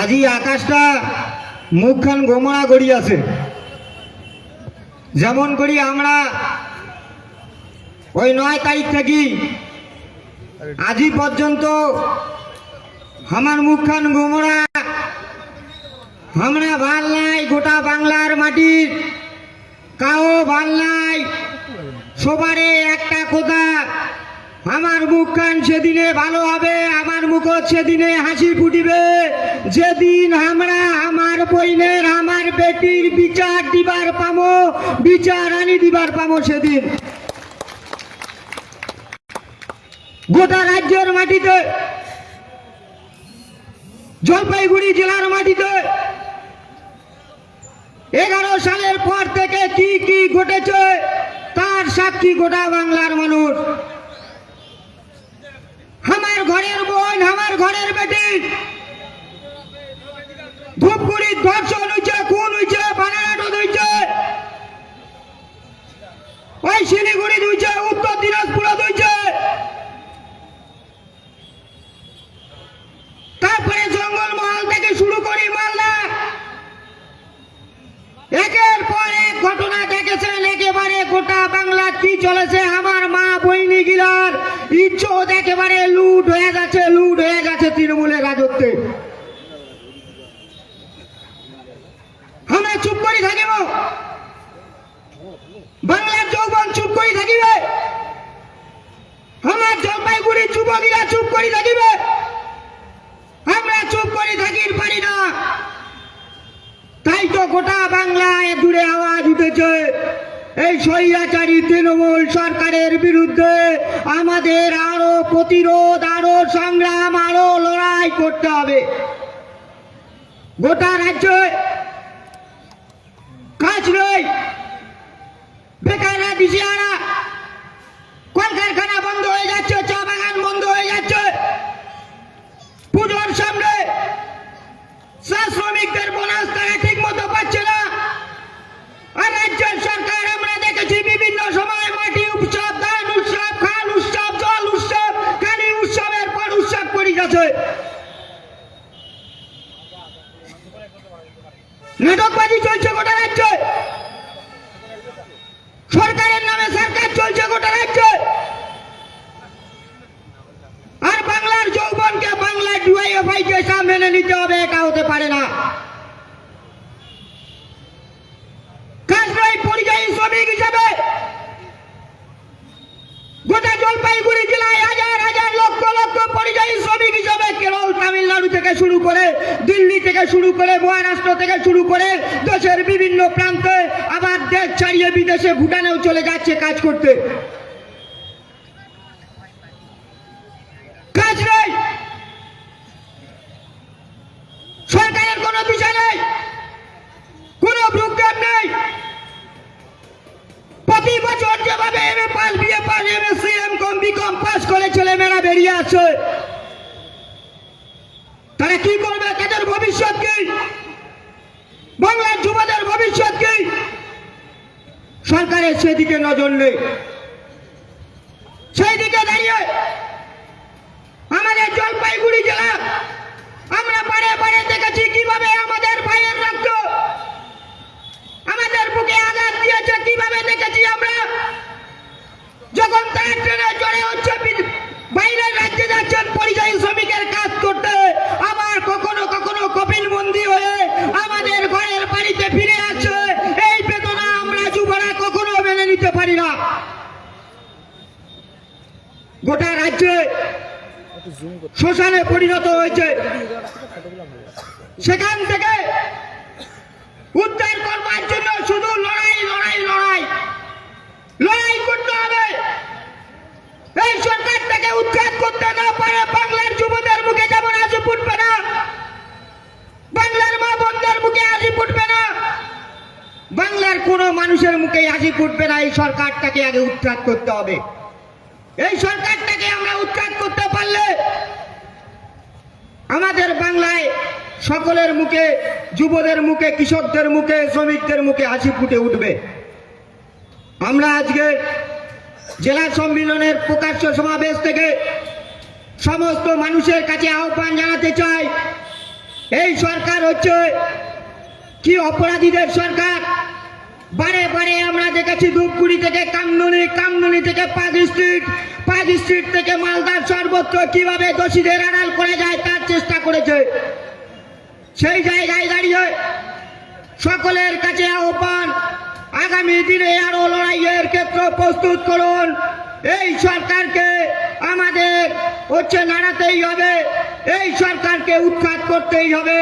আজি আকাশটা মুখখান গোমরা গড়ি আছে। যেমন করি আমরা ওই নয় তারিখ থেকে আজি পর্যন্ত আমার মুখখান গোমরা আমরা ভালো নাই গোটা বাংলার মাটির কাও ভালো নাই, সবারে একটা কথা আমার মুখ কান সেদিনে ভালো হবে, আমার মুখ সেদিনে হাসি ফুটিবে। যেদিন আমরা আমার বইনের, আমার বেটির বিচার দিবার পামো, বিচার আনি দিবার পামো সেদিন। গোটা রাজ্যের মাটিতে, জলপাইগুড়ি জেলার মাটিতে, এগারো সালের পর থেকে কি কি ঘটেছে, তার সাক্ষী গোটা বাংলার মানুষ। ঘরের বোন, আমার ঘরের বেটি। ধূপগুড়ির ধর্ষণ হয়েছে খুন হয়েছে বানানাটো হয়েছে ওই শিলিগুড়ি হয়েছে উত্তর দিনাজপুর হয়েছে তারপরে জঙ্গলমহল থেকে শুরু করি মালদা। একের পর এক ঘটনা দেখেছেন, একেবারে গোটা বাংলা কি চলেছে, আমার একেবারে লুট হয়ে গেছে, লুট হয়ে গেছে তৃণমূলের রাজত্বে। আমরা চুপ করে থাকিব। বাংলার যৌবন চুপ করে থাকিবে। আমার জলপাইগুড়ি যুবকীরা চুপ করে থাকিবে। আমরা চুপ করে থাকির পারি না। তাই তো গোটা বাংলায় দূরে আওয়াজ উঠেছে। এই স্বৈরাচারী তৃণমূল সরকারের বিরুদ্ধে আমাদের আরও প্রতিরোধ, আরও সংগ্রাম, আরও লড়াই করতে হবে। গোটা রাজ্যে কাজ নেই বেকাররা দিশিয়ারা কলকারখানা বন্ধ হয়ে যাচ্ছে চা বাগান বন্ধ হয়ে যাচ্ছে পুজোর সামনে চা শ্রমিকদের বোনাস তারা ঠিক মতো পাচ্ছে না আর রাজ্যের সরকার আমরা দেখেছি বিভিন্ন সময় মাটি উৎসব ধান উৎসব খাল উৎসব জল উৎসব কালী উৎসবের পর উৎসব করে গেছে নাটকবাজি চলছে গোটা রাজ্যে সরকারের নামে সরকার চলছে গোটা রাজ্যে আর বাংলার যৌবনকে বাংলার ডিওয়াইএফআই কেসা মেনে নিতে হবে এটা হতে পারে না কাজরাই পরিযায়ী শ্রমিক হিসাবে গোটা জলপাইগুড়ি জেলায় হাজার হাজার লক্ষ লক্ষ পরিযায়ী শ্রমিক হিসাবে কেরল, তামিলনাড়ু থেকে শুরু করে দিল্লি থেকে শুরু করে মহারাষ্ট্র থেকে শুরু করে দেশের বিভিন্ন প্রান্তে আবার দেশ ছাড়িয়ে বিদেশে ভুটানেও চলে যাচ্ছে কাজ করতে। আসছে তারা কি করবে? তাদের ভবিষ্যৎ কি? বাংলার যুবদের ভবিষ্যৎ কি? সরকারের সেদিকে নজর নেই। সেই দিকে দাঁড়িয়ে আমাদের জলপাইগুড়ি জেলা আমরা পারে পারে দেখেছি কীভাবে আমাদের ভাইয়ের রক্ত আমাদের বুকে আঘাত দিয়েছে কীভাবে দেখেছি আমরা যখন তার ট্রেনে চড়ে হচ্ছে বি- বাইরের রাজ্যে যাচ্ছেন পরিযায়ী শ্রমিকের কাজ করতে আবার কখনো কখনো কপিল বন্দি হয়ে আমাদের ঘরের বাড়িতে ফিরে আসছে এই বেদনা আমরা যুবরা কখনো মেনে নিতে পারি না গোটা রাজ্যে শ্মশানে পরিণত হয়েছে। সেখান থেকে উদ্ধার করবার জন্য শুধু লড়াই লড়াই লড়াই। লড়াই করতে হবে। এই সরকার থেকে উৎখাত করতে না পারে বাংলার যুবদের মুখে যেমন হাসি ফুটবে না, বাংলার মা বোনদের মুখে হাসি ফুটবে না, বাংলার কোনো মানুষের মুখে হাসি ফুটবে না। এই সরকারটাকে আগে উৎখাত করতে হবে। এই সরকারটাকে আমরা উৎখাত করতে পারলে আমাদের বাংলায় সকলের মুখে, যুবদের মুখে, কৃষকদের মুখে, শ্রমিকদের মুখে হাসি ফুটে উঠবে। আমরা আজকে জেলা সম্মেলনের প্রকাশ্য সমাবেশ থেকে সমস্ত মানুষের কাছে আহ্বান জানাতে চাই। এই সরকার হচ্ছে কি অপরাধীদের সরকার? বারে বারে আমরা দেখেছি ধূপগুড়ি থেকে কামনুনি কামনুনি থেকে পাঁচ স্ট্রিট পাঁচ স্ট্রিট থেকে মালদার সর্বত্র কীভাবে দোষীদের আড়াল করে যায় তার চেষ্টা করেছে। সেই জায়গায় দাঁড়িয়ে সকলের কাছে আহ্বান, আগামী দিনে আরও লড়াইয়ের ক্ষেত্র প্রস্তুত করুন। এই সরকারকে আমাদের হচ্ছে নাড়াতেই হবে, এই সরকারকে উৎখাত করতেই হবে।